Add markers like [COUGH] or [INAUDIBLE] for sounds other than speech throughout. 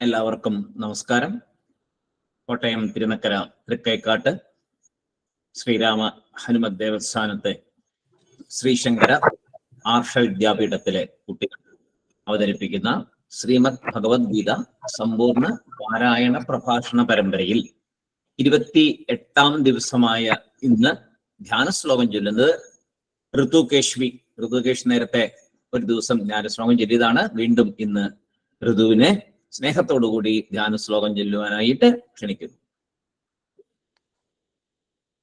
എല്ലാവർക്കും നമസ്കാരം. കോട്ടയം തിരുനക്കര തൃക്കൈക്കാട്ട് ശ്രീരാമ ഹനുമത് ദേവസ്ഥാനത്തെ ശ്രീശങ്കര ആർഷ വിദ്യാപീഠത്തിലെ കുട്ടികൾ അവതരിപ്പിക്കുന്ന ശ്രീമദ് ഭഗവത്ഗീത സമ്പൂർണ പാരായണ പ്രഭാഷണ പരമ്പരയിൽ ഇരുപത്തി എട്ടാം ദിവസമായ ഇന്ന് ധ്യാന ശ്ലോകം ചൊല്ലുന്നത് ഋതുകേശ്വി ഋതുകേഷ് നേരത്തെ ഒരു ദിവസം ജ്ഞാനശ്ലോകം ചൊല്ലിയതാണ്. വീണ്ടും ഇന്ന് ഋതുവിനെ സ്നേഹത്തോടുകൂടി ധ്യാന ശ്ലോകം ചൊല്ലുവാനായിട്ട് ക്ഷണിക്കുന്നു.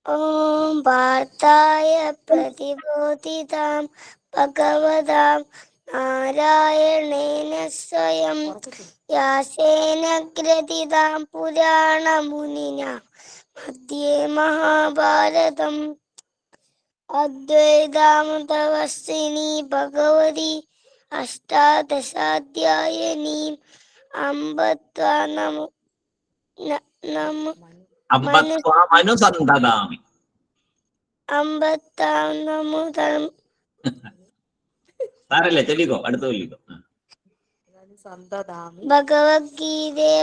ഓം വാർത്തായ പ്രതിബോധിതാം ഭഗവതാം നാരായണേന സ്വയം വ്യാസേന ഗ്രഥിതാം പുരാണമുനിന. മധ്യേ മഹാഭാരതം അദ്വൈതാമതവസ്വിനി ഭഗവതി അഷ്ടാദശാധ്യായനീം അനുസന്തതാമി ചൊല്ലിക്കോ ഭഗവത്ഗീതേ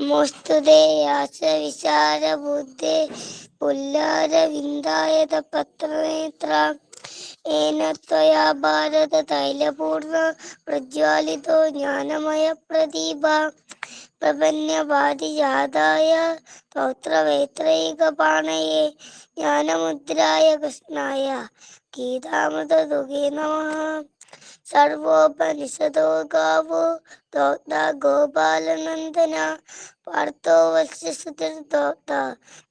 നമോസ്തുതേ യാസ വിശാര ബുദ്ധേ പുല്ലാര വിന്ദായത പത്രനേത്രാം ഏന ത്വയാ ഭാരത തൈലപൂർണ പ്രജ്വാലിതോ ജ്ഞാനമയ പ്രദീപ പ്രപന്നവാദിജാതായ സ്തോത്രവേത്രൈകപാണയെ ജ്ഞാനമുദ്രായ കൃഷ്ണായ ഗീതാമൃതദുഗേ നമ സർവോപനിഷദോ ഗാവോ ദോക്ത ഗോപാലനന്ദന പാർത്ഥോ ദോക്ത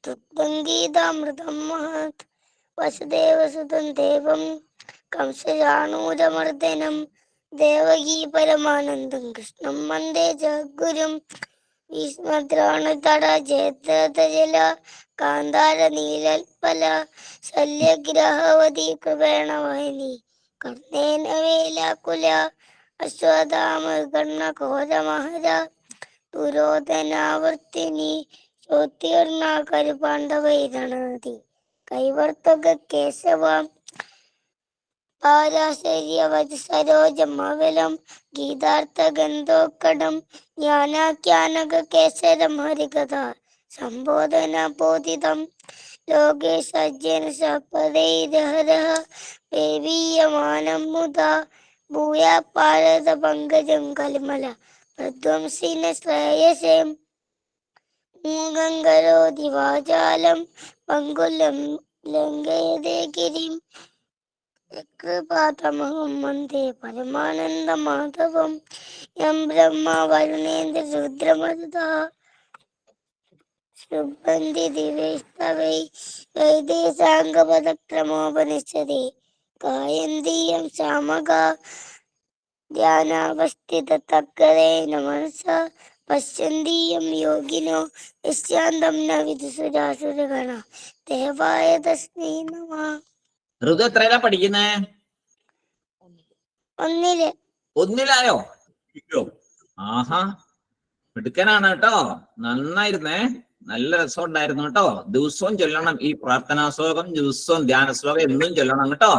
തുക്തം ഗീതാമൃതം മഹത് വസുദേവസുതം ദേവം കംസജാണൂരമർദ്ദനം ദേവകീ പരമാനന്ദം കൃഷ്ണം വന്ദേ ജഗുരും ഭീഷ്മദ്രോണതട ജയദ്രഥജല കാന്താര നീലൽപല ശല്യഗ്രഹവതി കൃപേണവാഹിനി കർണേന വേലാകുല അശ്വതാമ കർണഘോരമഹര ദുരോധനാവർത്തിനി കൈവർത്തക കേശവ പാരാശര്യവതി സരോജമവലം ഗീതാർത്ഥ ഗന്ധോക്കടം ജ്ഞാനാഖ്യാനക കേസരം ഹരികഥ സംബോധന ബോധിതം ലോകേ സജ്ജന സപദൈരഹരഃ ദേവീയമാനം മുതാ ഭൂയാ പാരത പങ്കജം കലിമല പ്രധ്വംസിന ശ്രേയസേം മൂകം കരോതി വാചാലം പങ്കുലം ലംഘയതേ ഗിരിം കൃപാതമഹം വന്ദേ പരമാനന്ദ മാധവം യം ബ്രഹ്മ വരുണേന്ദ്ര രുദ്രമരുത. ശുഭന്തി ദിവൈസ്തവൈ വൈദേശാംഗപദക്രമോപനിഷദേ കായന്തീയം ശാമക ധ്യാനാവസ്ഥിത തക്കതേന മനസ പശ്യന്തീയം യോഗിനോ യശ്യാന്തം ന വിദുസുരാസുരഗണ ദേവായ തസ്മൈ നമ. ഋതു എത്രയിലാ പഠിക്കുന്നേ? ഒന്നിൽ. ഒന്നിലായോ. ആഹാ മിടുക്കനാണ് കേട്ടോ. നന്നായിരുന്നേ. നല്ല രസം ഉണ്ടായിരുന്നു കേട്ടോ. ദിവസവും ചൊല്ലണം. ഈ പ്രാർത്ഥനാ ശ്ലോകം ദിവസവും ധ്യാന ശ്ലോകം എന്നും ചൊല്ലണം കേട്ടോ.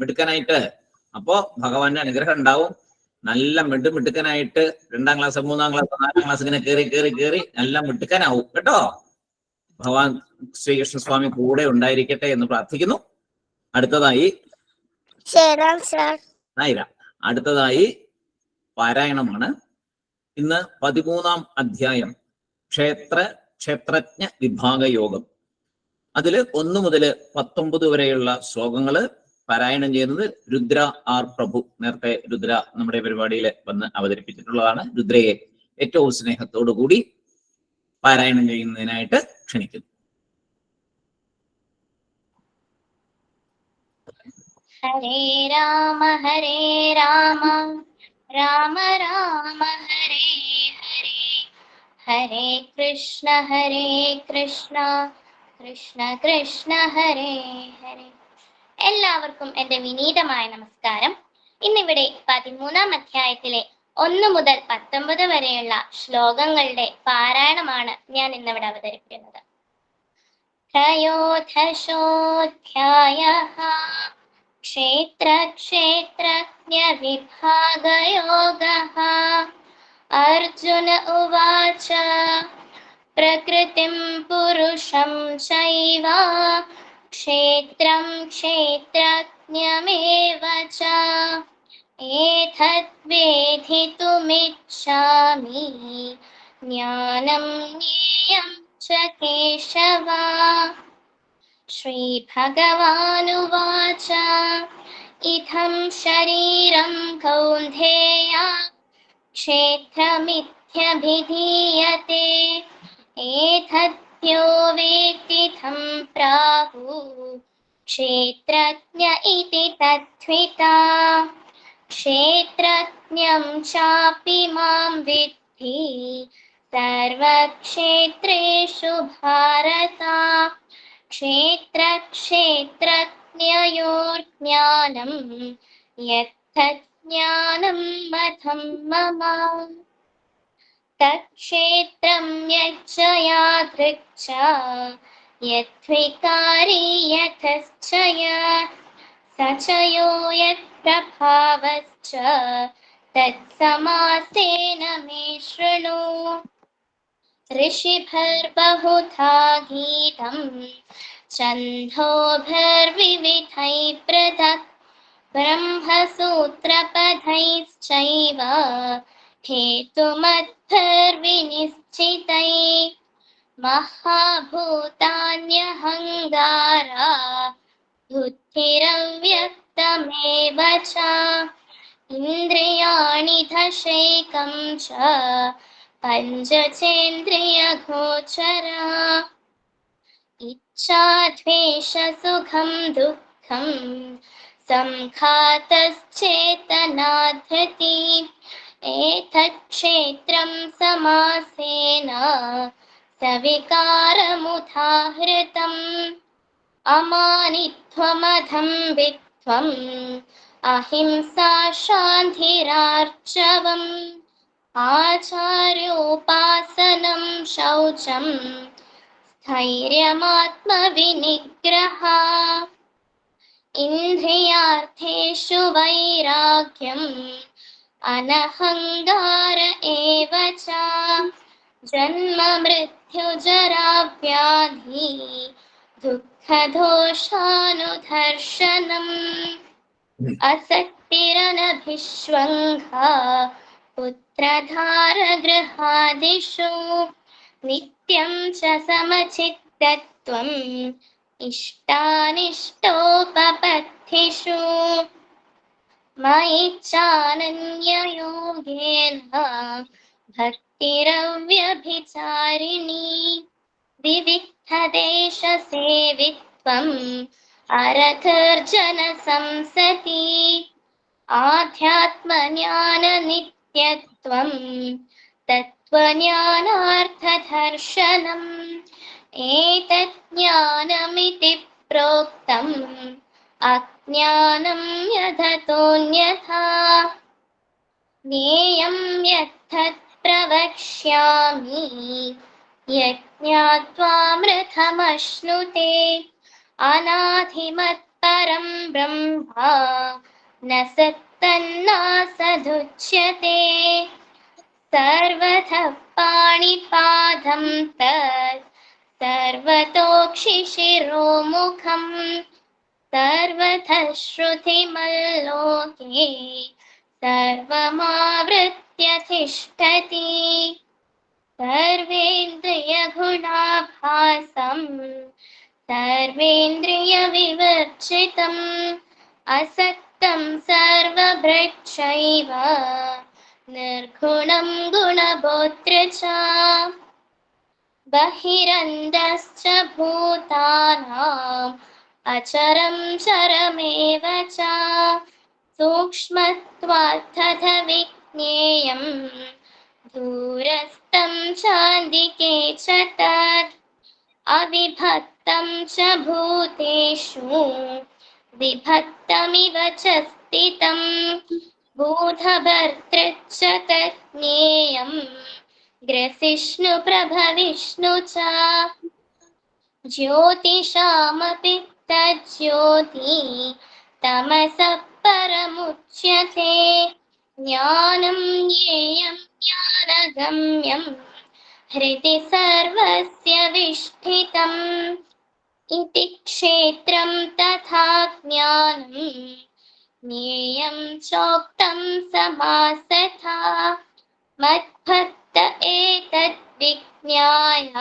മിടുക്കനായിട്ട്. അപ്പോ ഭഗവാന്റെ അനുഗ്രഹം ഉണ്ടാവും. നല്ല മിടു മിടുക്കനായിട്ട് രണ്ടാം ക്ലാസ് മൂന്നാം ക്ലാസ് നാലാം ക്ലാസ് ഇങ്ങനെ കയറി കയറി കയറി നല്ല മിടുക്കനാവും. കേട്ടോ? ഭഗവാൻ ശ്രീകൃഷ്ണ സ്വാമി കൂടെ ഉണ്ടായിരിക്കട്ടെ എന്ന് പ്രാർത്ഥിക്കുന്നു. അടുത്തതായി അടുത്തതായി പാരായണമാണ്. ഇന്ന് പതിമൂന്നാം അധ്യായം ക്ഷേത്ര ക്ഷേത്രജ്ഞ വിഭാഗ യോഗം. അതിൽ ഒന്ന് മുതൽ പത്തൊമ്പത് വരെയുള്ള ശ്ലോകങ്ങൾ പാരായണം ചെയ്യുന്നത് രുദ്ര ആർ പ്രഭു. നേരത്തെ രുദ്ര നമ്മുടെ പരിപാടിയിൽ വന്ന് അവതരിപ്പിച്ചിട്ടുള്ളതാണ്. രുദ്രയെ ഏറ്റവും സ്നേഹത്തോടു കൂടി പാരായണം ചെയ്യുന്നതിനായിട്ട് ക്ഷണിക്കുന്നു. ഹരേ രാമ ഹരേ രാമ. രാമ രാമ ഹരേ ഹരേ. ഹരേ കൃഷ്ണ ഹരേ കൃഷ്ണ. കൃഷ്ണ കൃഷ്ണ ഹരേ ഹരേ. എല്ലാവർക്കും എന്റെ വിനീതമായ നമസ്കാരം. ഇന്നിവിടെ പതിമൂന്നാം അധ്യായത്തിലെ ഒന്ന് മുതൽ പത്തൊമ്പത് വരെയുള്ള ശ്ലോകങ്ങളുടെ പാരായണമാണ് ഞാൻ ഇന്നിവിടെ അവതരിപ്പിക്കുന്നത്. ത്രയോധശോധ്യായ ക്ഷേത്രക്ഷേത്രജ്ഞ വിഭാഗയോഗ അർജുന ഉവാച പ്രകൃതിം പുരുഷം ചൈവ क्षेत्रं क्षेत्रज्ञमेव च। एतद्वेधितुमिच्छामि ज्ञानं ज्ञेयं च केशव। श्रीभगवानुवाच। इत्थं शरीरं कौन्धेय क्षेत्रमित्यभिधीयते एतद्यो वेत्ति तं प्राहुः क्षेत्रज्ञ इति तद्विता। क्षेत्रज्ञं चापि मां विद्धि सर्वक्षेत्रेषु भारत। क्षेत्रक्षेत्रज्ञयोर्ज्ञानं यत्तज्ज्ञानं मतं मम तत्क्षेत्रं यच्च यादृक् यद्विकारी यथश्च स च यो यत्प्रभावश्च तत्समासेन मे शृणु। ऋषिभिर्बहुधा गीतम् छन्दोभिर्विविधैः पृथक् ब्रह्मसूत्रपदैश्चैव हेतुमद्भिर्विनिश्चितैः महाभूतान्यहङ्गारा बुद्धिरव्यक्तमेव च इन्द्रियाणि दशैकं च पञ्चचेन्द्रियगोचरा इच्छा द्वेषसुखं दुःखं सङ्घातश्चेतनाधृति एतत्क्षेत्रं समासेन सविकारमुदाहृतम्। अमानित्वमधं वित्वम् अहिंसा शान्तिरार्चवम् आचार्योपासनं शौचं स्थैर्यमात्मविनिग्रह। इन्द्रियार्थेषु वैराग्यम् अनहङ्गार एव च। जन्म मृत्युजरा व्याधि दुःखदोषानुदर्शनम्। असक्तिरनभिष्वङ्घा पुत्रधारगृहादिषु। नित्यं च समचित्तत्वम् इष्टानिष्टोपपत्तिषु। मयिच्छानन्ययोगेन भक्तिरव्यभिचारिणी विवित्थदेशसेवित्वम् अरथर्जनसंसती आध्यात्मज्ञाननित्यत्वम् तत्त्वज्ञानार्थदर्शनम् एतत् ज्ञानमिति प्रोक्तम् अज्ञानं यथतोऽन्यथा ज्ञेयं यत्तत् प्रवक्ष्यामि। यज्ञात्वामृतमश्नुते अनाधिमत्परं ब्रह्मा। न सत्तन्नासदुच्यते सर्वतः पाणिपादं तत्। सर्वतोक्षिशिरोमुखम् सर्वतः श्रुतिमल्लोके सर्वमावृत्य तिष्ठति। सर्वेन्द्रियगुणाभासम् सर्वेन्द्रियविवर्जितम् असक्तं सर्वभृक्षैव निर्गुणं गुणभोत्र च। बहिरन्तश्च भूतानाम् अचरं चरमेव च सूक्ष्मत्वात् तथा विज्ञेयं दूरस्थं चान्दिके च तत् अविभक्तं च भूतेषु विभक्तमिव च स्थितं भूतभर्तृच्च तत् ज्ञेयं ग्रसिष्णुप्रभविष्णु च ज्योतिषामपि तज्ज्योति तमसः परमुच्यते। ज्ञानं ज्ञेयं अनगम्यम् हृदि सर्वस्य विष्ठितम्। इति क्षेत्रं तथा ज्ञानम् ज्ञेयं चोक्तं समासथा। मद्भक्त एतद्विज्ञाय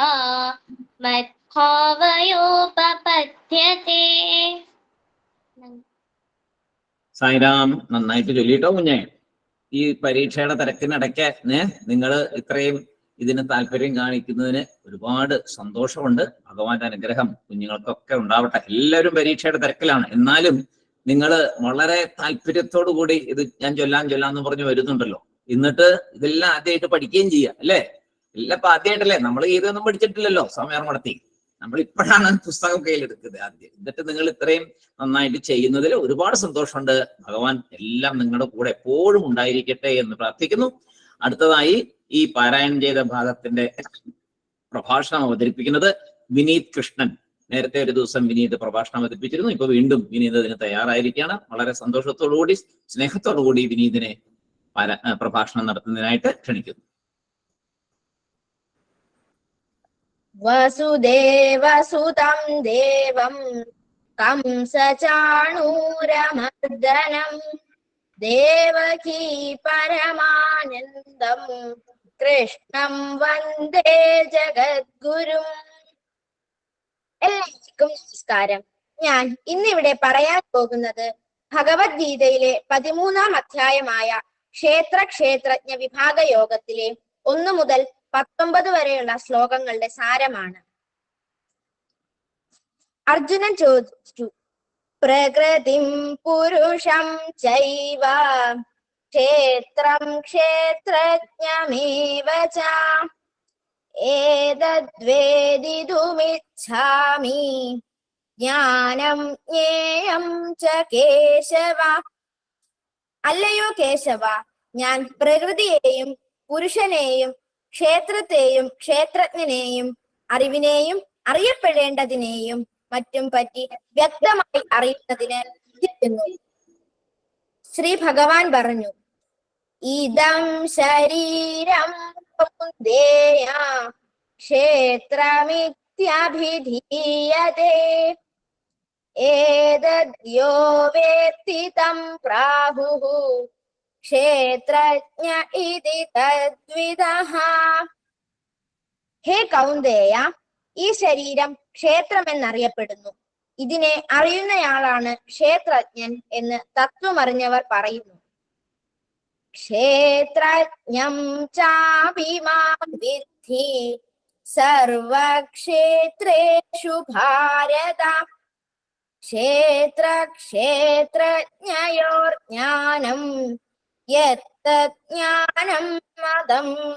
സായിരാം നന്നായിട്ട് ചൊല്ലിട്ടോ കുഞ്ഞെ? ഈ പരീക്ഷയുടെ തിരക്കിനിടയ്ക്ക് നിങ്ങൾ ഇത്രയും ഇതിന് താല്പര്യം കാണിക്കുന്നതിന് ഒരുപാട് സന്തോഷമുണ്ട്. ഭഗവാന്റെ അനുഗ്രഹം കുഞ്ഞുങ്ങൾക്കൊക്കെ ഉണ്ടാവട്ടെ. എല്ലാവരും പരീക്ഷയുടെ തിരക്കിലാണ്. എന്നാലും നിങ്ങൾ വളരെ താല്പര്യത്തോടു കൂടി ഇത് ഞാൻ ചൊല്ലാം ചൊല്ലാന്ന് പറഞ്ഞ് വരുന്നുണ്ടല്ലോ. എന്നിട്ട് ഇതെല്ലാം ആദ്യമായിട്ട് പഠിക്കുകയും ചെയ്യാം അല്ലേ? എല്ലാം ഇപ്പൊ ആദ്യമായിട്ടല്ലേ? നമ്മൾ ഇതൊന്നും പഠിച്ചിട്ടില്ലല്ലോ സമയം നടത്തി നമ്മൾ ഇപ്പോഴാണ് പുസ്തകം കയ്യിലെടുക്കുന്നത് ആദ്യം. എന്നിട്ട് നിങ്ങൾ ഇത്രയും നന്നായിട്ട് ചെയ്യുന്നതിൽ ഒരുപാട് സന്തോഷമുണ്ട്. ഭഗവാൻ എല്ലാം നിങ്ങളുടെ കൂടെ എപ്പോഴും ഉണ്ടായിരിക്കട്ടെ എന്ന് പ്രാർത്ഥിക്കുന്നു. അടുത്തതായി ഈ പാരായണം ചെയ്ത ഭാഗത്തിന്റെ പ്രഭാഷണം അവതരിപ്പിക്കുന്നത് വിനീത് കൃഷ്ണൻ. നേരത്തെ ഒരു ദിവസം വിനീത് പ്രഭാഷണം അവതരിപ്പിച്ചിരുന്നു. ഇപ്പൊ വീണ്ടും വിനീത് അതിന് തയ്യാറായിരിക്കുകയാണ്. വളരെ സന്തോഷത്തോടുകൂടി സ്നേഹത്തോടുകൂടി വിനീതിനെ പ്രഭാഷണം നടത്തുന്നതിനായിട്ട് ക്ഷണിക്കുന്നു. വസുദേവസുതം ദേവം കംസചാണൂരമർദ്ദനം ദേവകീ പരമാനന്ദം കൃഷ്ണം വന്ദേ ജഗദ്ഗുരു എല്ലാവർക്കും നമസ്കാരം. ഞാൻ ഇന്നിവിടെ പറയാൻ പോകുന്നത് ഭഗവത്ഗീതയിലെ പതിമൂന്നാം അധ്യായമായ ക്ഷേത്ര ക്ഷേത്രജ്ഞ വിഭാഗ യോഗത്തിലെ ഒന്നു മുതൽ പത്തൊമ്പത് വരെയുള്ള ശ്ലോകങ്ങളുടെ സാരമാണ്. അർജുനൻ ചോദിച്ചു പ്രകൃതിം പുരുഷം ചൈവ ക്ഷേത്രം ക്ഷേത്രജ്ഞമേവ ഏതദ്വേദിതുമിച്ഛാമി? ജ്ഞാനം ജ്ഞേയം ച കേശവ? അല്ലയോ കേശവ ഞാൻ പ്രകൃതിയെയും പുരുഷനെയും ക്ഷേത്രത്തെയും ക്ഷേത്രജ്ഞനെയും അറിവിനെയും അറിയപ്പെടേണ്ടതിനെയും മറ്റും പറ്റി വ്യക്തമായി അറിയുന്നതിന് ശ്രീ ഭഗവാൻ പറഞ്ഞു ഇതം ശരീരം ക്ഷേത്രമിത്യഭിധീയതേ. ഏതദ്യോ വേത്തി തം പ്രാഹുഃ. ക്ഷേത്രജ്ഞ ഇതി തദ്വിദഃ ഹേ കൗന്ദേയ ഈ ശരീരം ക്ഷേത്രമെന്നറിയപ്പെടുന്നു. ഇതിനെ അറിയുന്നയാളാണ് ക്ഷേത്രജ്ഞൻ എന്ന് തത്വമറിഞ്ഞവർ പറയുന്നു. ക്ഷേത്രജ്ഞം ചാപിമാം വിദ്ധി സർവക്ഷേത്രേഷു ഭാരത. ക്ഷേത്ര ക്ഷേത്രജ്ഞയോർ ജ്ഞാനം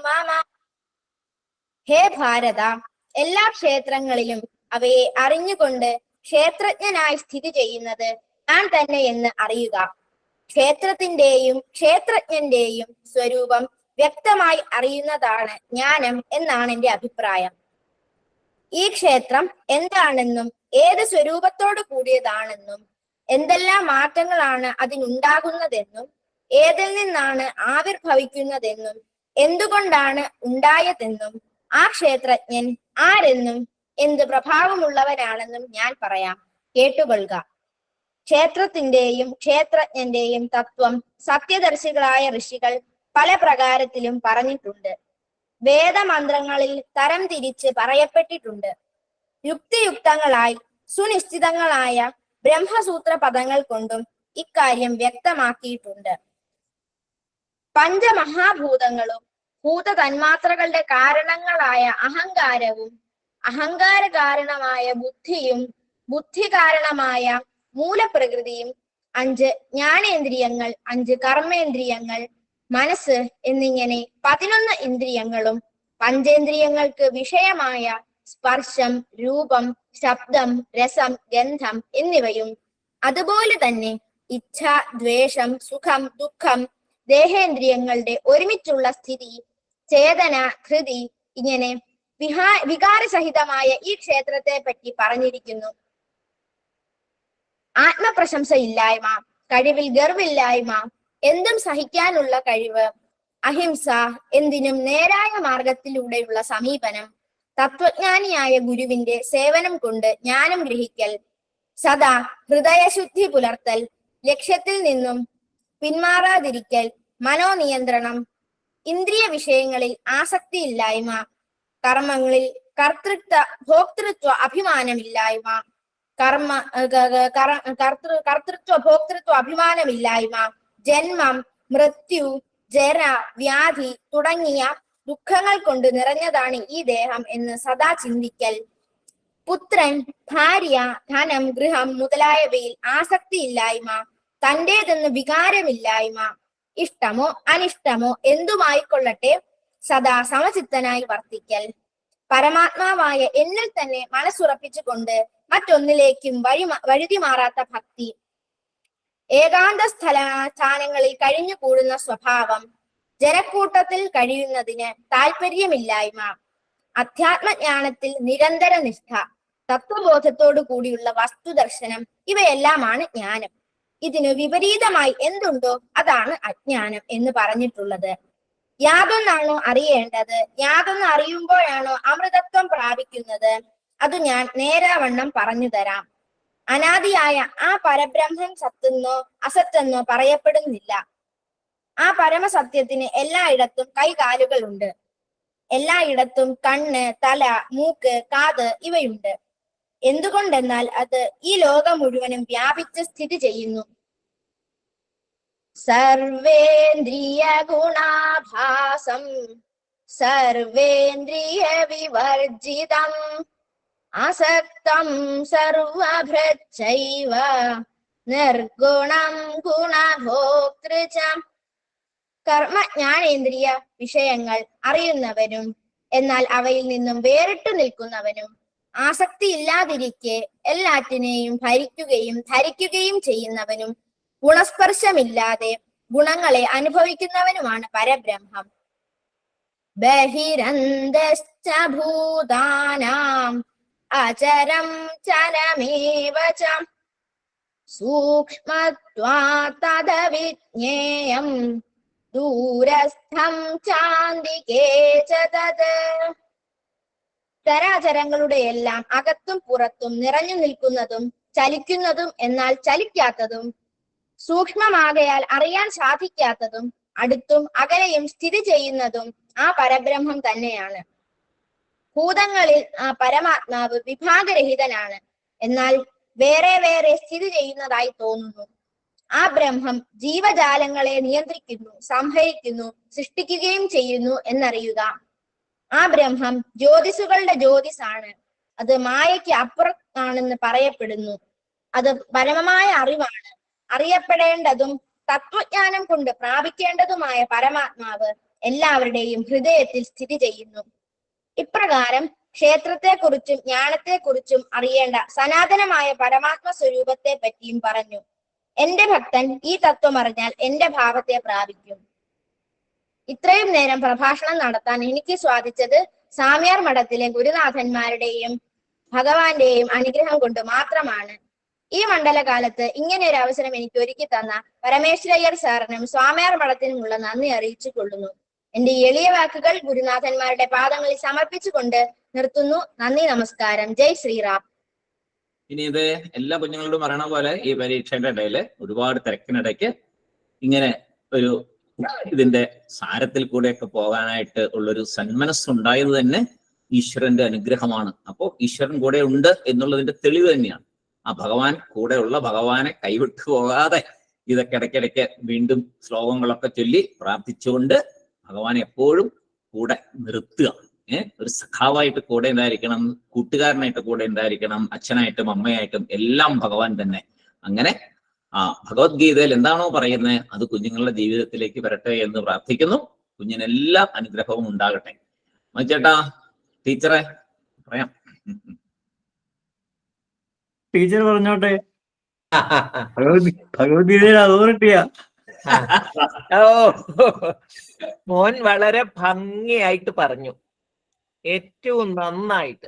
മമ. ഹേ ഭാരത എല്ലാ ക്ഷേത്രങ്ങളിലും അവയെ അറിഞ്ഞുകൊണ്ട് ക്ഷേത്രജ്ഞനായി സ്ഥിതി ചെയ്യുന്നത് ഞാൻ തന്നെ എന്ന് അറിയുക. ക്ഷേത്രത്തിന്റെയും ക്ഷേത്രജ്ഞന്റെയും സ്വരൂപം വ്യക്തമായി അറിയുന്നതാണ് ജ്ഞാനം എന്നാണ് എന്റെ അഭിപ്രായം. ഈ ക്ഷേത്രം എന്താണെന്നും ഏത് സ്വരൂപത്തോട് കൂടിയതാണെന്നും എന്തെല്ലാം മാറ്റങ്ങളാണ് അതിനുണ്ടാകുന്നതെന്നും ഏതിൽ നിന്നാണ് ആവിർഭവിക്കുന്നതെന്നും എന്തുകൊണ്ടാണ് ഉണ്ടായതെന്നും ആ ക്ഷേത്രജ്ഞൻ ആരെന്നും എന്ത് പ്രഭാവമുള്ളവനാണെന്നും ഞാൻ പറയാം. കേട്ടുകൊള്ളുക. ക്ഷേത്രത്തിന്റെയും ക്ഷേത്രജ്ഞന്റെയും തത്വം സത്യദർശികളായ ഋഷികൾ പല പ്രകാരത്തിലും പറഞ്ഞിട്ടുണ്ട്. വേദമന്ത്രങ്ങളിൽ തരം തിരിച്ച് പറയപ്പെട്ടിട്ടുണ്ട്. യുക്തിയുക്തങ്ങളായി സുനിശ്ചിതങ്ങളായ ബ്രഹ്മസൂത്ര പദങ്ങൾ കൊണ്ടും ഇക്കാര്യം വ്യക്തമാക്കിയിട്ടുണ്ട്. പഞ്ചമഹാഭൂതങ്ങളും ഭൂതതന്മാത്രകളുടെ കാരണങ്ങളായ അഹങ്കാരവും അഹങ്കാര കാരണമായ ബുദ്ധിയും ബുദ്ധി കാരണമായ മൂലപ്രകൃതിയും അഞ്ച് ജ്ഞാനേന്ദ്രിയങ്ങൾ അഞ്ച് കർമ്മേന്ദ്രിയങ്ങൾ മനസ്സ് എന്നിങ്ങനെ പതിനൊന്ന് ഇന്ദ്രിയങ്ങളും പഞ്ചേന്ദ്രിയങ്ങൾക്ക് വിഷയമായ സ്പർശം രൂപം ശബ്ദം രസം ഗന്ധം എന്നിവയും അതുപോലെ തന്നെ ഇച്ഛ ദ്വേഷം സുഖം ദുഃഖം ദേഹേന്ദ്രിയങ്ങളുടെ ഒരുമിച്ചുള്ള സ്ഥിതി ചേതന കൃതി ഇങ്ങനെ വിഹാ വികാരസഹിതമായ ഈ ക്ഷേത്രത്തെ പറ്റി പറഞ്ഞിരിക്കുന്നു. ആത്മപ്രശംസ ഇല്ലായ്മ കഴിവിൽ ഗർവില്ലായ്മ എന്തും സഹിക്കാനുള്ള കഴിവ് അഹിംസ എന്തിനും നേരായ മാർഗത്തിലൂടെയുള്ള സമീപനം തത്വജ്ഞാനിയായ ഗുരുവിന്റെ സേവനം കൊണ്ട് ജ്ഞാനം ഗ്രഹിക്കൽ സദാ ഹൃദയശുദ്ധി പുലർത്തൽ ലക്ഷ്യത്തിൽ നിന്നും പിന്മാറാതിരിക്കൽ മനോനിയന്ത്രണം ഇന്ദ്രിയ വിഷയങ്ങളിൽ ആസക്തിയില്ലായ്മ കർമ്മങ്ങളിൽ കർത്തൃത്വ ഭോക്തൃത്വ അഭിമാനമില്ലായ്മ കർമ്മ കർത്തൃ കർത്തൃത്വ ഭോക്തൃത്വ അഭിമാനമില്ലായ്മ ജന്മം മൃത്യു ജര വ്യാധി തുടങ്ങിയ ദുഃഖങ്ങൾ കൊണ്ട് നിറഞ്ഞതാണ് ഈ ദേഹം എന്ന് സദാ ചിന്തിക്കൽ. പുത്രൻ ഭാര്യ ധനം ഗൃഹം മുതലായവയിൽ ആസക്തിയില്ലായ്മ തന്റേതെന്ന് വികാരമില്ലായ്മ ഇഷ്ടമോ അനിഷ്ടമോ എന്തുമായിക്കൊള്ളട്ടെ സദാ സമചിത്തനായി വർത്തിക്കൽ. പരമാത്മാവായ എന്നിൽ തന്നെ മനസ്സുറപ്പിച്ചുകൊണ്ട് മറ്റൊന്നിലേക്കും വഴി വഴുതി മാറാത്ത ഭക്തി. ഏകാന്ത സ്ഥല സ്ഥാനങ്ങളിൽ കഴിഞ്ഞു കൂടുന്ന സ്വഭാവം. ജനക്കൂട്ടത്തിൽ കഴിയുന്നതിന് താല്പര്യമില്ലായ്മ അധ്യാത്മജ്ഞാനത്തിൽ നിരന്തര നിഷ്ഠ. തത്വബോധത്തോടു കൂടിയുള്ള വസ്തുദർശനം ഇവയെല്ലാമാണ് ജ്ഞാനം. ഇതിനു വിപരീതമായി എന്തുണ്ടോ അതാണ് അജ്ഞാനം എന്ന് പറഞ്ഞിട്ടുള്ളത്. യാതൊന്നാണോ അറിയേണ്ടത്? യാതൊന്ന് അറിയുമ്പോഴാണോ അമൃതത്വം പ്രാപിക്കുന്നത്? അത് ഞാൻ നേരാവണ്ണം പറഞ്ഞു തരാം. അനാദിയായ ആ പരബ്രഹ്മം സത്തെന്നോ അസത്തെന്നോ പറയപ്പെടുന്നില്ല. ആ പരമസത്യത്തിന് എല്ലായിടത്തും കൈകാലുകളുണ്ട്. എല്ലായിടത്തും കണ്ണ് തല മൂക്ക് കാത് ഇവയുണ്ട്. എന്തുകൊണ്ടെന്നാൽ അത് ഈ ലോകം മുഴുവനും വ്യാപിച്ച് സ്ഥിതി ചെയ്യുന്നു. സർവേന്ദ്രിയ ഗുണാഭാസം സർവേന്ദ്രിയ വിവർജിതം അസക്തം സർവഭൃച്ചൈവ നിർഗുണം ഗുണഭോക്തൃച. കർമ്മജ്ഞാനേന്ദ്രിയ കർമ്മ ജ്ഞാനേന്ദ്രിയ വിഷയങ്ങൾ അറിയുന്നവനും എന്നാൽ അവയിൽ നിന്നും വേറിട്ടു നിൽക്കുന്നവനും ആസക്തി ഇല്ലാതിരിക്കെ എല്ലാറ്റിനെയും ഭരിക്കുകയും ധരിക്കുകയും ചെയ്യുന്നവനും ഗുണസ്പർശമില്ലാതെ ഗുണങ്ങളെ അനുഭവിക്കുന്നവനുമാണ് പരബ്രഹ്മം. ബഹിരന്തശ്ച അചരം ചരമേവ ച ദൂരസ്ഥം ചാന്തികേ ച ചരാചരങ്ങളുടെ എല്ലാം അകത്തും പുറത്തും നിറഞ്ഞു നിൽക്കുന്നതും ചലിക്കുന്നതും എന്നാൽ ചലിക്കാത്തതും സൂക്ഷ്മമാകയാൽ അറിയാൻ സാധിക്കാത്തതും അടുത്തും അകലെയും സ്ഥിതി ചെയ്യുന്നതും ആ പരബ്രഹ്മം തന്നെയാണ്. ഭൂതങ്ങളിൽ ആ പരമാത്മാവ് വിഭാഗരഹിതനാണ്. എന്നാൽ വേറെ വേറെ സ്ഥിതി ചെയ്യുന്നതായി തോന്നുന്നു. ആ ബ്രഹ്മം ജീവജാലങ്ങളെ നിയന്ത്രിക്കുന്നു സംഹരിക്കുന്നു സൃഷ്ടിക്കുകയും ചെയ്യുന്നു എന്നറിയുക. ആ ബ്രഹ്മം ജ്യോതിസുകളുടെ ജ്യോതിസാണ്. അത് മായയ്ക്ക് അപ്പുറത്താണെന്ന് പറയപ്പെടുന്നു. അത് പരമമായ അറിവാണ്. അറിയപ്പെടേണ്ടതും തത്വജ്ഞാനം കൊണ്ട് പ്രാപിക്കേണ്ടതുമായ പരമാത്മാവ് എല്ലാവരുടെയും ഹൃദയത്തിൽ സ്ഥിതി ചെയ്യുന്നു. ഇപ്രകാരം ക്ഷേത്രത്തെക്കുറിച്ചും ജ്ഞാനത്തെക്കുറിച്ചും അറിയേണ്ട സനാതനമായ പരമാത്മ സ്വരൂപത്തെ പറ്റിയും പറഞ്ഞു. എന്റെ ഭക്തൻ ഈ തത്വം അറിഞ്ഞാൽ എന്റെ ഭാവത്തെ പ്രാപിക്കും. ഇത്രയും നേരം പ്രഭാഷണം നടത്താൻ എനിക്ക് സ്വാധിച്ചത് സാമ്യാർ മഠത്തിലെ ഗുരുനാഥന്മാരുടെയും ഭഗവാന്റെയും അനുഗ്രഹം കൊണ്ട് മാത്രമാണ്. ഈ മണ്ഡലകാലത്ത് ഇങ്ങനെ ഒരു അവസരം എനിക്ക് ഒരുക്കി തന്ന പരമേശ്വരയ്യർ സാറിനും സ്വാമിയാർ മഠത്തിനുമുള്ള നന്ദി അറിയിച്ചു കൊള്ളുന്നു എന്റെ എളിയ വാക്കുകൾ ഗുരുനാഥന്മാരുടെ പാദങ്ങളിൽ സമർപ്പിച്ചുകൊണ്ട് നിർത്തുന്നു. നന്ദി നമസ്കാരം. ജയ് ശ്രീറാം. ഇനി ഇത് എല്ലാ കുഞ്ഞുങ്ങളോടും പറയണ പോലെ ഈ പരീക്ഷയുടെ ഇടയിൽ ഒരുപാട് തിരക്കിനിടയ്ക്ക് ഇങ്ങനെ ഒരു ഇതിന്റെ സാരത്തിൽ കൂടെയൊക്കെ പോകാനായിട്ട് ഉള്ളൊരു സന്മനസ്സുണ്ടായത് തന്നെ ഈശ്വരന്റെ അനുഗ്രഹമാണ്. അപ്പോൾ ഈശ്വരൻ കൂടെ ഉണ്ട് എന്നുള്ളതിന്റെ തെളിവ് തന്നെയാണ്. ആ ഭഗവാൻ കൂടെയുള്ള ഭഗവാനെ കൈവിട്ടു പോകാതെ ഇതൊക്കെ ഇടയ്ക്കിടയ്ക്ക് വീണ്ടും ശ്ലോകങ്ങളൊക്കെ ചൊല്ലി പ്രാർത്ഥിച്ചുകൊണ്ട് ഭഗവാൻ എപ്പോഴും കൂടെ നിർത്തുക. ഏഹ് ഒരു സഖാവായിട്ട് കൂടെ ഉണ്ടായിരിക്കണം കൂട്ടുകാരനായിട്ട് കൂടെ ഉണ്ടായിരിക്കണം അച്ഛനായിട്ടും അമ്മയായിട്ടും എല്ലാം ഭഗവാൻ തന്നെ. അങ്ങനെ ആ ഭഗവത്ഗീതയിൽ എന്താണോ പറയുന്നത് അത് കുഞ്ഞുങ്ങളുടെ ജീവിതത്തിലേക്ക് വരട്ടെ എന്ന് പ്രാർത്ഥിക്കുന്നു. കുഞ്ഞിനെല്ലാ അനുഗ്രഹവും ഉണ്ടാകട്ടെ. മച്ചേട്ടാ ടീച്ചറെ പറയാം. ടീച്ചർ പറഞ്ഞോട്ടെ? ഭഗവത്ഗീതയിൽ അതോറിറ്റിയാ ഓ മോൻ വളരെ ഭംഗിയായിട്ട് പറഞ്ഞു. ഏറ്റവും നന്നായിട്ട്.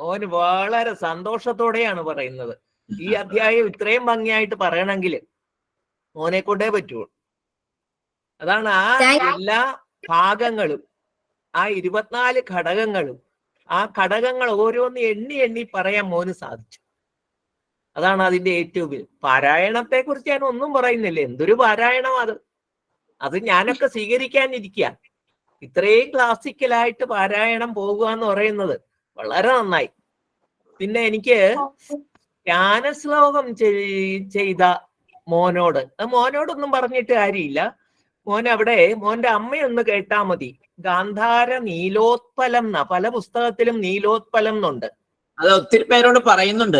മോൻ വളരെ സന്തോഷത്തോടെയാണ് പറയുന്നത്. ഈ അധ്യായം ഇത്രയും ഭംഗിയായിട്ട് പറയണമെങ്കിൽ മോനെ കൊണ്ടേ പറ്റുള്ളൂ അതാണ് ആ എല്ലാ ഭാഗങ്ങളും ആ ഇരുപത്തിനാല് ഘടകങ്ങളും ആ ഘടകങ്ങൾ ഓരോന്ന് എണ്ണി എണ്ണി പറയാൻ മോന് സാധിച്ചു. അതാണ് അതിന്റെ ഏറ്റവും വലിയ പാരായണത്തെ കുറിച്ച് ഞാൻ ഒന്നും പറയുന്നില്ല. എന്തൊരു പാരായണം അത്? അത് ഞാനൊക്കെ സ്വീകരിക്കാനിരിക്കുക ഇത്രയും ക്ലാസിക്കലായിട്ട് പാരായണം പോകുക എന്ന് പറയുന്നത് വളരെ നന്നായി. പിന്നെ എനിക്ക് ജ്ഞാനശ്ലോകം ചെയ്ത മോനോട്. മോനോടൊന്നും പറഞ്ഞിട്ട് കാര്യമില്ല. മോൻ അവിടെ മോന്റെ അമ്മയൊന്ന് കേട്ടാ മതി. ഗാന്ധാര നീലോത്പലം എന്നാ പല പുസ്തകത്തിലും നീലോത്പലം എന്നുണ്ട് അത് ഒത്തിരി പേരോട് പറയുന്നുണ്ട്.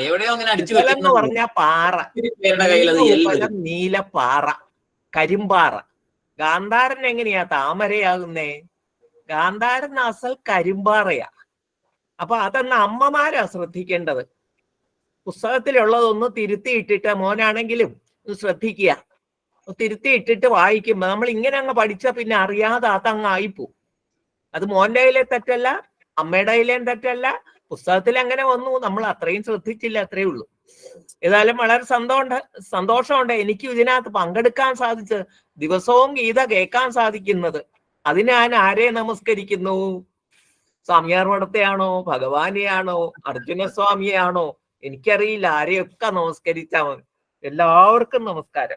എവിടെയോ അങ്ങനെ അടിച്ചു എന്ന് പറഞ്ഞ പാറ. നീലപ്പാറ. കരിമ്പാറ. ഗാന്ധാരൻ എങ്ങനെയാ താമരയാകുന്നേ? ഗാന്ധാരൻ അസൽ കരിമ്പാറയാ. അപ്പൊ അതെന്ന് അമ്മമാരാ ശ്രദ്ധിക്കേണ്ടത്. പുസ്തകത്തിലുള്ളതൊന്ന് തിരുത്തി ഇട്ടിട്ട് മോനാണെങ്കിലും ഒന്ന് ശ്രദ്ധിക്കുക. തിരുത്തി ഇട്ടിട്ട് വായിക്കുമ്പോ നമ്മൾ ഇങ്ങനെ അങ്ങ് പഠിച്ച പിന്നെ അറിയാതെ അതങ്ങ് ആയിപ്പോ അത് മോന്റെ കയ്യിലെ തെറ്റല്ല അമ്മയുടെ കയ്യിലേം തെറ്റല്ല പുസ്തകത്തിൽ അങ്ങനെ വന്നു. നമ്മൾ അത്രയും ശ്രദ്ധിച്ചില്ല അത്രേ ഉള്ളൂ. ഏതായാലും വളരെ സന്തോഷ സന്തോഷമുണ്ട് എനിക്ക് ഇതിനകത്ത് പങ്കെടുക്കാൻ സാധിച്ചത്. ദിവസവും ഗീത കേൾക്കാൻ സാധിക്കുന്നത്. അതിന് ഞാൻ ആരെ നമസ്കരിക്കുന്നു? സ്വാമിയാർ മഠത്തെയാണോ ഭഗവാനെയാണോ? അർജുന സ്വാമിയാണോ എനിക്കറിയില്ല. ആരെയൊക്കെ നമസ്കരിച്ചാൽ മതി. എല്ലാവർക്കും നമസ്കാരം.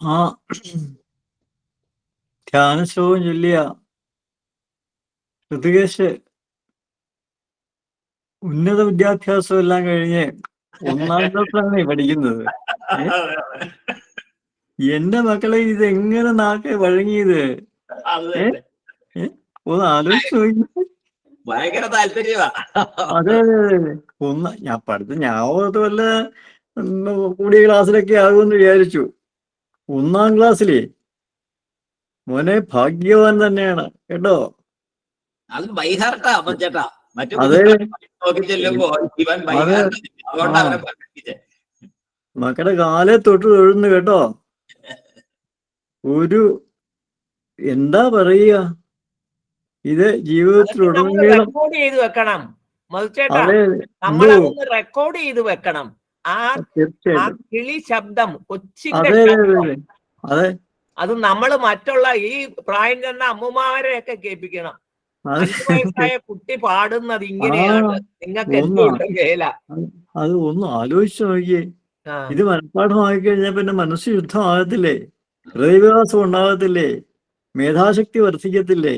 ആ. ധ്യാനശ്ലോകം ചൊല്ലിയ. ഋതികേഷ് ഉന്നത വിദ്യാഭ്യാസം എല്ലാം കഴിഞ്ഞ് ഒന്നാം ക്ലാസ്സിലാണ് പഠിക്കുന്നത്. എന്റെ മക്കളെ ഇത് എങ്ങനെ നാക്കെ വഴങ്ങിയത്. ഒന്ന് ആലോചിച്ച് ഭയങ്കര താല്പര്യമാ. അതെ അതെ അതെ. ഒന്ന് ഞാൻ പഠിത്ത ഞാൻ ഓർത്ത് വല്ല കൂടിയ ക്ലാസ്സിലൊക്കെ ആകുമെന്ന് വിചാരിച്ചു. ഒന്നാം ക്ലാസ്സിലേ. മോനെ ഭാഗ്യവാൻ തന്നെയാണ് കേട്ടോ? അത് ബൈഹാർട്ടാ ചേട്ടാ. അതെ. മക്കളുടെ കാലെ തൊട്ട് തൊഴുന്നു കേട്ടോ? ഒരു എന്താ പറയുക? ഇത് ജീവിതത്തിലുടനീളം റെക്കോർഡ് ചെയ്ത് വെക്കണം. മതിച്ചേട്ടാ നമ്മൾ അതൊന്ന് റെക്കോർഡ് ചെയ്ത് വെക്കണം. ആ ആ കിളി ശബ്ദം കൊച്ചിന്റെ ശബ്ദം. അതെ. അതെ. നമ്മൾ മറ്റുള്ള ഈ പ്രായം ചെന്ന അമ്മമാരെയൊക്കെ കേൾപ്പിക്കണം. വയസ്സായ കുട്ടി പാടുന്നത് ഇങ്ങനെയാണ്. നിങ്ങൾക്ക്. എന്തുകൊണ്ട് വേല. അത് ഒന്ന് ആലോചിച്ചു നോക്കിയേ. ഇത് മനഃപ്പാഠമായി കഴിഞ്ഞാൽ പിന്നെ മനസ്സ് യുദ്ധമാകത്തില്ലേ ഹൃദയവികാസം ഉണ്ടാകത്തില്ലേ? മേധാശക്തി വർദ്ധിക്കത്തില്ലേ?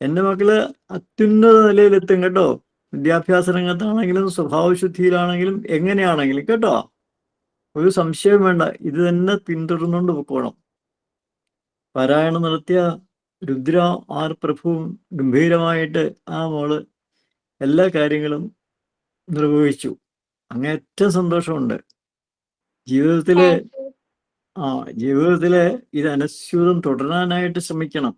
എന്റെ മക്കൾ അത്യുന്നത നിലയിലെത്തും കേട്ടോ. വിദ്യാഭ്യാസ രംഗത്താണെങ്കിലും സ്വഭാവശുദ്ധിയിലാണെങ്കിലും എങ്ങനെയാണെങ്കിലും കേട്ടോ. ഒരു സംശയം വേണ്ട. ഇത് തന്നെ പിന്തുടർന്നുകൊണ്ട് പോകണം പാരായണം നടത്തിയ രുദ്ര ആർ പ്രഭുവും ഗംഭീരമായിട്ട് ആ മോൾ എല്ലാ കാര്യങ്ങളും നിർവഹിച്ചു. അങ്ങേറ്റം സന്തോഷമുണ്ട്. ജീവിതത്തിൽ ആ ജീവിതത്തിൽ ഇത് അനസ്യൂതം തുടരാനായിട്ട് ശ്രമിക്കണം.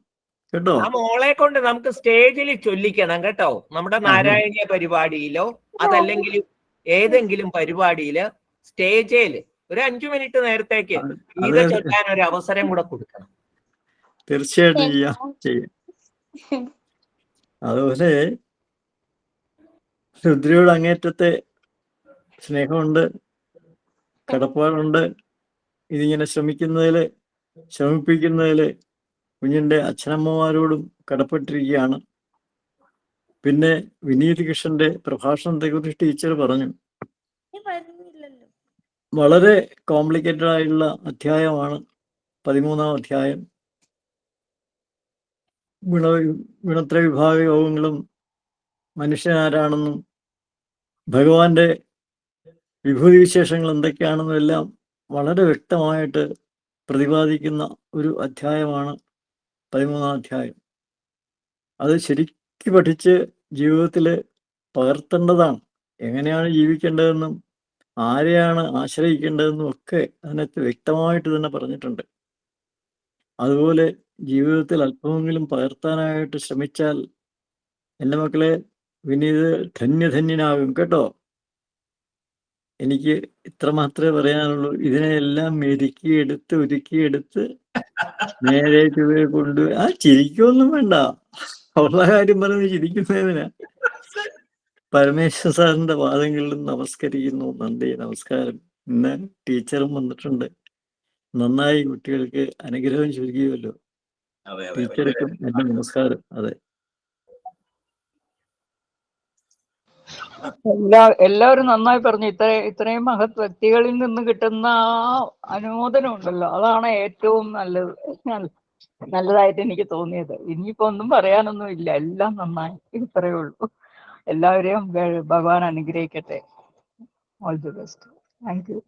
കേട്ടോ? ആ മോളെ കൊണ്ട് നമുക്ക് സ്റ്റേജിൽ ചൊല്ലിക്കണം കേട്ടോ. നമ്മുടെ നാരായണീയ പരിപാടിയിലോ അതല്ലെങ്കിൽ ഏതെങ്കിലും പരിപാടിയിൽ സ്റ്റേജിൽ ഒരു അഞ്ചു മിനിറ്റ് നേരത്തേക്ക് ഇത് ചൊല്ലാൻ ഒരു അവസരം കൂടെ കൊടുക്കണം. തീർച്ചയായിട്ടും ചെയ്യാം. ചെയ്യാം. അതുപോലെ രുദ്രയോട് അങ്ങേറ്റത്തെ സ്നേഹമുണ്ട്. കടപ്പാടുണ്ട്. ഇതിങ്ങനെ ശ്രമിക്കുന്നതിൽ ശ്രമിപ്പിക്കുന്നതിൽ കുഞ്ഞിന്റെ അച്ഛനമ്മമാരോടും കടപ്പെട്ടിരിക്കുകയാണ്. പിന്നെ വിനീത് കൃഷ്ണന്റെ പ്രഭാഷണത്തെ കുറിച്ച് ടീച്ചർ പറഞ്ഞു. വളരെ കോംപ്ലിക്കേറ്റഡ് ആയിട്ടുള്ള അധ്യായമാണ് പതിമൂന്നാം അധ്യായം. ഗുണ ഗുണത്ര വിഭാഗ യോഗങ്ങളും മനുഷ്യനാരാണെന്നും ഭഗവാന്റെ വിഭൂതി വിശേഷങ്ങൾ എന്തൊക്കെയാണെന്നും എല്ലാം വളരെ വ്യക്തമായിട്ട് പ്രതിപാദിക്കുന്ന ഒരു അധ്യായമാണ് പതിമൂന്നാം അധ്യായം. അത് ശരിക്ക് പഠിച്ച് ജീവിതത്തിൽ പകർത്തേണ്ടതാണ്. എങ്ങനെയാണ് ജീവിക്കേണ്ടതെന്നും ആരെയാണ് ആശ്രയിക്കേണ്ടതെന്നും ഒക്കെ അതിനകത്ത് വ്യക്തമായിട്ട് തന്നെ പറഞ്ഞിട്ടുണ്ട്. അതുപോലെ ജീവിതത്തിൽ അല്പമെങ്കിലും പകർത്താനായിട്ട് ശ്രമിച്ചാൽ എന്റെ മക്കളെ വിനീത് ധന്യധന്യനാകും കേട്ടോ. എനിക്ക് ഇത്ര മാത്രമേ പറയാനുള്ളൂ. ഇതിനെല്ലാം മെരുക്കിയെടുത്ത് ഒരുക്കിയെടുത്ത് നേരെ ചുവയെ കൊണ്ട് ആ ചിരിക്കൊന്നും വേണ്ട. ഉള്ള കാര്യം പറഞ്ഞ് ചിരിക്കുന്നതിന്. പരമേശ്വര സാറിന്റെ വാദങ്ങളിലും നമസ്കരിക്കുന്നു. നന്ദി നമസ്കാരം. ഇന്ന് ടീച്ചറും വന്നിട്ടുണ്ട്. നന്നായി കുട്ടികൾക്ക് അനുഗ്രഹം അതെ ടീച്ചർക്കും എന്റെ നമസ്കാരം. അതെ. എല്ലാ എല്ലാവരും നന്നായി പറഞ്ഞു. ഇത്ര ഇത്രയും മഹത് വ്യക്തികളിൽ നിന്ന് കിട്ടുന്ന ആ അനുമോദനം ഉണ്ടല്ലോ അതാണ് ഏറ്റവും നല്ലത്. നല്ല- നല്ലതായിട്ട് എനിക്ക് തോന്നിയത്. ഇനിയിപ്പോ ഒന്നും പറയാനൊന്നും ഇല്ല. എല്ലാം നന്നായി. ഇത്രയേ ഉള്ളൂ. എല്ലാവരെയും ഭഗവാൻ അനുഗ്രഹിക്കട്ടെ. All the best thank you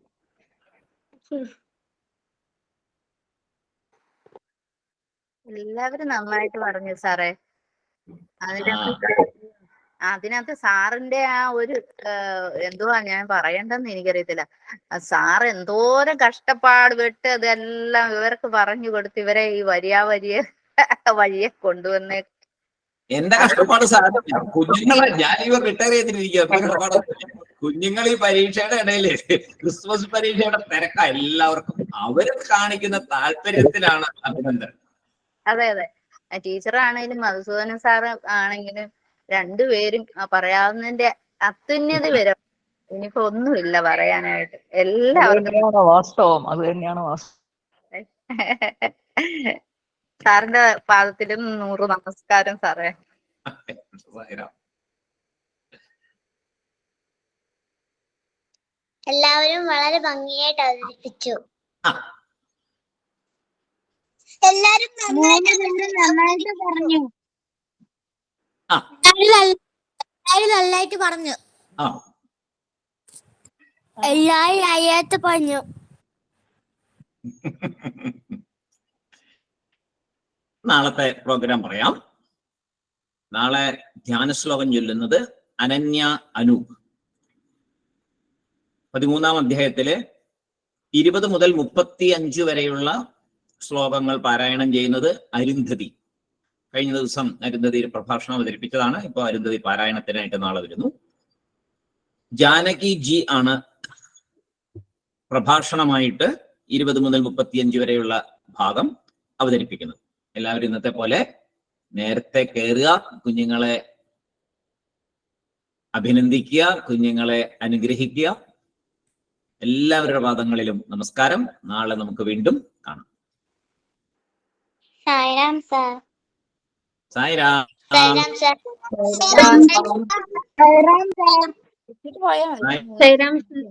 എല്ലാവരും നന്നായിട്ട് പറഞ്ഞു സാറേ. അതിനകത്ത് അതിനകത്ത് സാറിന്റെ ആ ഒരു എന്തുവാ ഞാൻ പറയണ്ടെന്ന് എനിക്കറിയത്തില്ല. സാർ എന്തോരം കഷ്ടപ്പാട് വിട്ട് അതെല്ലാം ഇവർക്ക് പറഞ്ഞു കൊടുത്ത് ഇവരെ ഈ വരിയാ വരിയെ വഴിയെ കൊണ്ടുവന്നേ. എന്റെ കഷ്ടപ്പാട് സാധിക്കും കുഞ്ഞുങ്ങളെ ഞാൻ ഇവ റിട്ടയർ ചെയ്തിരിക്കുക കുഞ്ഞുങ്ങൾ ഈ പരീക്ഷയുടെ ഇടയിൽ ക്രിസ്മസ് പരീക്ഷയുടെ തിരക്ക എല്ലാവർക്കും. അവർ കാണിക്കുന്ന താല്പര്യത്തിലാണ് അഭിനന്ദൻ അതെ അതെ. ടീച്ചറാണേലും മധുസൂദനൻ സാറ് ആണെങ്കിലും രണ്ടുപേരും ആ പറയാവുന്നതിന്റെ അത്യുന്നത [LAUGHS] വരെ. ഇനിയിപ്പോ ഒന്നുമില്ല പറയാനായിട്ട്. എല്ലാം എല്ലാവർക്കും വാസ്തവം. അത് തന്നെയാണ് വാസ്തവം. [LAUGHS] സാറിന്റെ പാദത്തിലും നൂറ് നമസ്കാരം സാറേ. എല്ലാവരും വളരെ ഭംഗിയായിട്ട് അവതരിപ്പിച്ചു. ആ. എല്ലാരും നന്നായിട്ട് പറഞ്ഞു. പറഞ്ഞു. ആ. എല്ലാരും അയ്യാത്ത പറഞ്ഞു. നാളത്തെ പ്രോഗ്രാം പറയാം. നാളെ ധ്യാനശ്ലോകം ചൊല്ലുന്നത് അനന്യ അനൂപ്. പതിമൂന്നാം അധ്യായത്തിലെ ഇരുപത് മുതൽ മുപ്പത്തി അഞ്ച് വരെയുള്ള ശ്ലോകങ്ങൾ പാരായണം ചെയ്യുന്നത് അരുന്ധതി. കഴിഞ്ഞ ദിവസം അരുന്ധതി പ്രഭാഷണം അവതരിപ്പിച്ചതാണ്. ഇപ്പോൾ അരുന്ധതി പാരായണത്തിനായിട്ട് നാളെ വരുന്നു. ജാനകി ജി ആണ് പ്രഭാഷണമായിട്ട് ഇരുപത് മുതൽ മുപ്പത്തിയഞ്ച് വരെയുള്ള ഭാഗം അവതരിപ്പിക്കുന്നത്. എല്ലാവരും ഇന്നത്തെ പോലെ നേരത്തെ കയറുക കുഞ്ഞുങ്ങളെ അഭിനന്ദിക്കുക കുഞ്ഞുങ്ങളെ അനുഗ്രഹിക്കുക. എല്ലാവരുടെ പാദങ്ങളിലും നമസ്കാരം. നാളെ നമുക്ക് വീണ്ടും കാണാം. സാർ. സായിരാം സായിരാം സാർ പോയാ മതി. സായി- സായിരാം സാർ